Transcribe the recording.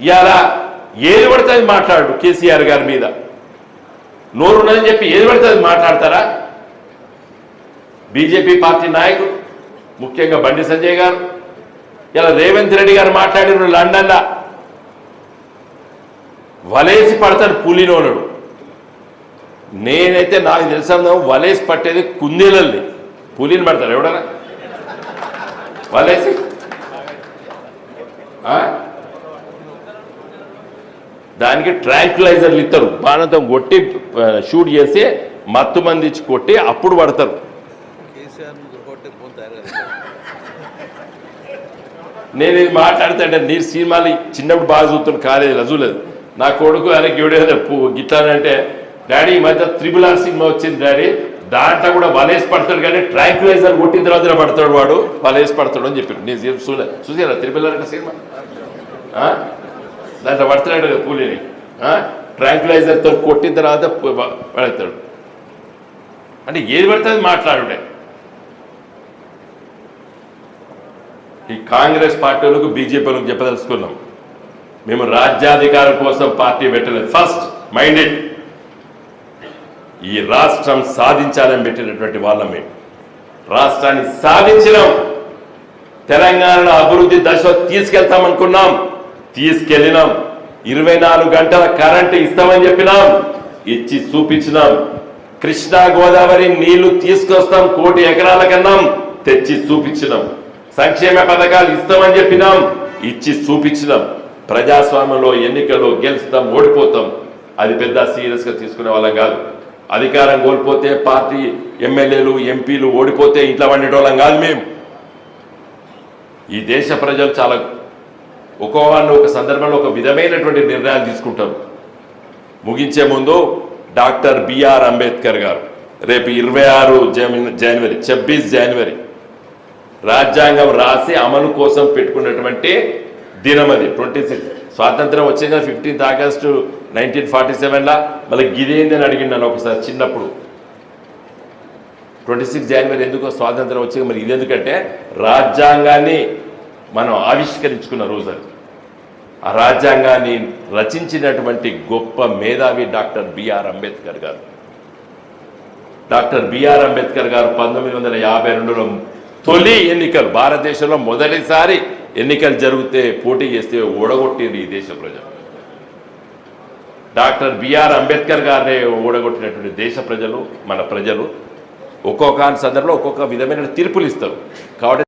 ఇలా ఏది పడితే అది మాట్లాడు కేసీఆర్ గారి మీద. నోరు ఉన్నదని చెప్పి ఏది పడితే అది మాట్లాడతారా? బీజేపీ పార్టీ నాయకుడు ముఖ్యంగా బండి సంజయ్ గారు ఇలా రేవంత్ రెడ్డి గారు మాట్లాడిన లండన్లో వలేసి పడతాడు పులినోనుడు. నేనైతే నాకు తెలిసిన వలేసి పట్టేది కుందేలల్ని. పులిని పడతారు ఎవడన్నా? ఆ? దానికి ట్రాంక్యులైజర్లు ఇస్తారు బాణంతో కొట్టి షూట్ చేసి మత్తు మంది ఇచ్చి కొట్టి అప్పుడు పడతారు. నేను ఇది మాట్లాడుతుంటే నీ సినిమాలు చిన్నప్పుడు బాగా చూస్తున్న కాలేజీలో చూడలేదు. నా కొడుకు ఆయనకి ఎవడేదో గిట్లానంటే డాడీ ఈ మధ్య త్రిబుల్ ఆర్ సినిమా వచ్చింది డాడీ దాంట్లో కూడా వలేసి పడతాడు కానీ ట్రాంక్లైజర్ కొట్టిన తర్వాత పడతాడు వాడు. వలేసి పడతాడు అని చెప్పాడు. నేను చూడ- చూసారా త్రిబుల్ సినిమా? ఆ? దాంట్లో పడుతున్నాడు కదా కూలీని. ట్రాంక్యులైజర్తో కొట్టిన తర్వాత పడతాడు అంటే ఏది పడితే అది మాట్లాడుడే. ఈ కాంగ్రెస్ పార్టీలకు బీజేపీలకు చెప్పదలుచుకున్నాం. మేము రాజ్యాధికారం కోసం పార్టీ పెట్టలేదు. ఫస్ట్ మైండెడ్ ఈ రాష్ట్రం సాధించాలని పెట్టినటువంటి వాళ్ళమే రాష్ట్రాన్ని సాధించినాం. తెలంగాణలో అభివృద్ధి దశలో తీసుకెళ్తామనుకున్నాం. తీసుకెళ్ళినాం ఇరవై నాలుగు గంటల కరెంటు ఇస్తామని చెప్పినాం. ఇచ్చి చూపించినాం. కృష్ణా గోదావరి నీళ్ళు తీసుకొస్తాం కోటి ఎకరాల కన్నాం తెచ్చి చూపించినాం. సంక్షేమ పథకాలు ఇస్తామని చెప్పినాం. ఇచ్చి చూపించినాం. ప్రజాస్వామ్యంలో ఎన్నికల్లో గెలుస్తాం ఓడిపోతాం. అది పెద్ద సీరియస్గా తీసుకునే వాళ్ళం కాదు. అధికారం కోల్పోతే పార్టీ ఎమ్మెల్యేలు ఎంపీలు ఓడిపోతే ఇంట్లో వండేటోళ్ళం కాదు మేము. ఈ దేశ ప్రజలు చాలా ఒక్కోవాళ్ళు ఒక సందర్భంలో ఒక విధమైనటువంటి నిర్ణయాలు తీసుకుంటారు. ముగించే ముందు డాక్టర్ బిఆర్ అంబేద్కర్ గారు రేపు ఇరవై ఆరు జనవరి ఛబ్బీస్ జనవరి రాజ్యాంగం రాసి అమలు కోసం పెట్టుకున్నటువంటి దినం అది ట్వంటీ సిక్స్. స్వాతంత్రం వచ్చింది? కదా ఫిఫ్టీన్త్ ఆగస్టు నైన్టీన్ ఫార్టీ సెవెన్లో మళ్ళీ గిదేంది అని అడిగిండాను ఒకసారి చిన్నప్పుడు. ట్వంటీ సిక్స్ జనవరి ఎందుకు స్వాతంత్రం వచ్చింది మరి ఇది ఎందుకంటే రాజ్యాంగాన్ని మనం ఆవిష్కరించుకున్న రోజు అది. ఆ రాజ్యాంగాన్ని రచించినటువంటి గొప్ప మేధావి డాక్టర్ బిఆర్ అంబేద్కర్ గారు. డాక్టర్ బిఆర్ అంబేద్కర్ గారు పంతొమ్మిది వందల యాభై రెండులో తొలి ఎన్నికలు భారతదేశంలో మొదటిసారి ఎన్నికలు జరిగితే పోటీ చేస్తే ఓడగొట్టింది ఈ దేశ ప్రజలు. డాక్టర్ బిఆర్ అంబేద్కర్ గారిని ఓడగొట్టినటువంటి దేశ ప్రజలు మన ప్రజలు ఒక్కొక్క సందర్భంలో ఒక్కొక్క విధమైన తీర్పులు ఇస్తారు. కాబట్టి